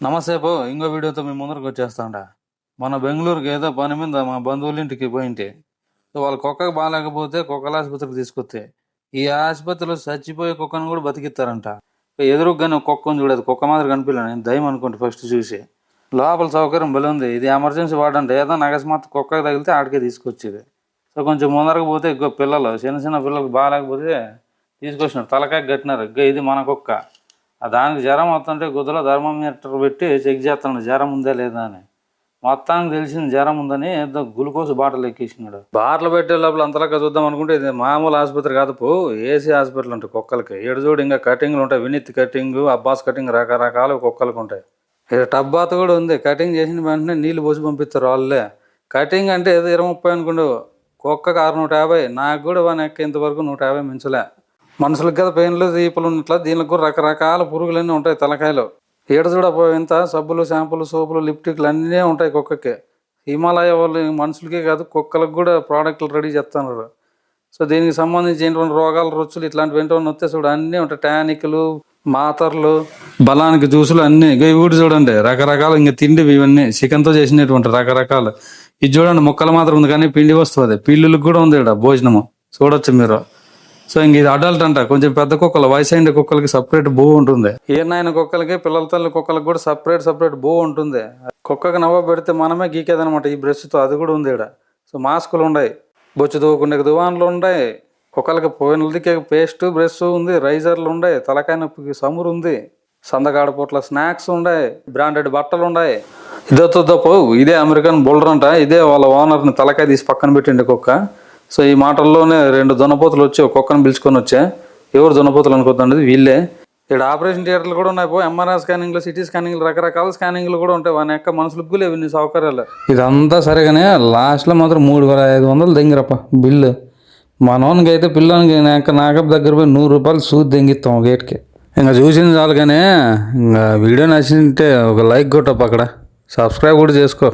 నమస్తే పో ఇంకో వీడియోతో మీ ముందరకు వచ్చేస్తాంట మన బెంగళూరుకి ఏదో పని మీద మా బంధువుల ఇంటికి పోయింటే వాళ్ళ కుక్కకు బాగాలేకపోతే కుక్కల ఆసుపత్రికి తీసుకొస్తే ఈ ఆసుపత్రిలో చచ్చిపోయే కుక్కను కూడా బతికిస్తారంట. ఎదురుగానే కుక్క ఉంది చూడదు కుక్క మాదిరి కనిపించలేదు నేను దయం అనుకుంటే ఫస్ట్ చూసి. లోపల సౌకర్యం భలే ఉంది ఇది ఎమర్జెన్సీ వాడంటే ఏదో అకస్మాత్ కుక్కకి తగిలితే ఆడికే తీసుకొచ్చేది. సో కొంచెం ముందరకు పోతే ఇగ్గో పిల్లలు చిన్న చిన్న పిల్లలకు బాగాలేకపోతే తీసుకొచ్చినారు తలకాయ కట్టినారు ఇగ్గో ఇది మన కుక్క. దానికి జ్వరం వస్తుంటే గుద్దలో థర్మోమీటర్ పెట్టి చెక్ చేస్తున్నాడు జ్వరం ఉందా లేదా అని. మొత్తానికి తెలిసిన జ్వరం ఉందని ఏదో గ్లూకోజ్ బాటిల్ ఎక్కేసినాడు. బాటిల్ పెట్టే లోపల అంతలాగా చూద్దాం అనుకుంటే ఇది మామూలు ఆసుపత్రి కాదు పో ఏసీ హాస్పిటల్ ఉంటాయి కుక్కలకి. ఏడు చూడు ఇంకా కటింగ్లు ఉంటాయి వినీత్ కటింగ్ అబ్బాస్ కటింగ్ రకరకాల కుక్కలకు ఉంటాయి. ఇక్కడ టబ్ బాత్ కూడా ఉంది కటింగ్ చేసిన వెంటనే నీళ్ళు పోసి పంపిస్తారు వాళ్ళే. కటింగ్ అంటే ఏదో ఇరవై ముప్పై అనుకుండు కుక్కకు ఆరు నూట యాభై నాకు కూడా వన్ ఎక్క ఇంతవరకు నూట యాభై మించలే. మనుషులకు కదా పెయిన్లు దీపులు ఉన్నట్ల దీనికి కూడా రకరకాల పురుగులన్నీ ఉంటాయి తలకాయలు. ఈడ చూడపో ఇంత సబ్బులు షాంపులు సోపులు లిప్టిక్లు అన్నీ ఉంటాయి కుక్కకి. హిమాలయ వాళ్ళు మనుషులకే కాదు కుక్కలకు కూడా ప్రోడక్ట్లు రెడీ చేస్తున్నారు. సో దీనికి సంబంధించి సంబంధించినటువంటి రోగాలు రొచ్చులు ఇట్లాంటివి ఏంటో వస్తే చూడు అన్నీ ఉంటాయి. టానిక్లు మాతర్లు బలానికి జ్యూసులు అన్నీ. ఇవి కూడా చూడండి రకరకాల ఇంకా తిండి ఇవన్నీ. చికెన్తో చేసినటువంటి రకరకాలు. ఇది చూడండి ముక్కలు మాత్రం ఉంది కానీ పిండి వస్తుంది పిల్లులకు కూడా ఉంది ఇక్కడ భోజనము. చూడొచ్చు మీరు. సో ఇంక ఇది అడల్ట్ అంట. కొంచెం పెద్ద కుక్కలు వయసు అయిన కుక్కలకి సపరేట్ బో ఉంటుంది. ఏనాయన కుక్కలకి పిల్లల తల్లి కుక్కలకి కూడా సపరేట్ సపరేట్ బో ఉంటుంది. కుక్కకి నవ్వ పెడితే మనమే గీకేదనమాట ఈ బ్రష్తో అది కూడా ఉంది ఇక్కడ సో మాస్కులు ఉన్నాయి బొచ్చు దూకుండే దువాన్లు ఉన్నాయి కుక్కలకి పోయినదికి పేస్ట్ బ్రష్ ఉంది. రైజర్లు ఉన్నాయి తలకాయ నొప్పికి సమురు ఉంది. సందగాడ పూట్ల స్నాక్స్ ఉన్నాయి బ్రాండెడ్ బట్టలు ఉన్నాయి ఇదో తప్పు ఇదే అమెరికన్ బుల్డర్ అంట. ఇదే వాళ్ళ ఓనర్ని తలకాయ తీసి పక్కన పెట్టిండి కుక్క. సో ఈ మాటల్లోనే రెండు దున్నపోతులు వచ్చి ఒక్కొక్కరిని పిలుచుకొని వచ్చా. ఎవరు దున్నపోతులు అనుకోద్దండి వీళ్ళే. ఇక్కడ ఆపరేషన్ థియేటర్లు కూడా ఉన్నాయి పో ఎంఆర్ఐ స్కానింగ్లు సిటీ స్కానింగ్లు రకరకాల స్కానింగ్లు కూడా ఉంటాయి. వాని యొక్క మనుషులకు లేవు నీ సౌకర్యాలు. ఇదంతా సరేగానే లాస్ట్లో మాత్రం మూడు వేల ఐదు వందలు దెంగిరప్ప బిల్లు. మనోనికి అయితే పిల్లోనికి నాకు నాకప్ దగ్గర పోయి నూరు రూపాయలు సూది దెంగిస్తాం గేట్కి. ఇంకా చూసింది చాలు కానీ ఇంకా వీడియో నచ్చింటే ఒక లైక్ కొట్టప్ప అక్కడ. సబ్స్క్రైబ్ కూడా చేసుకో.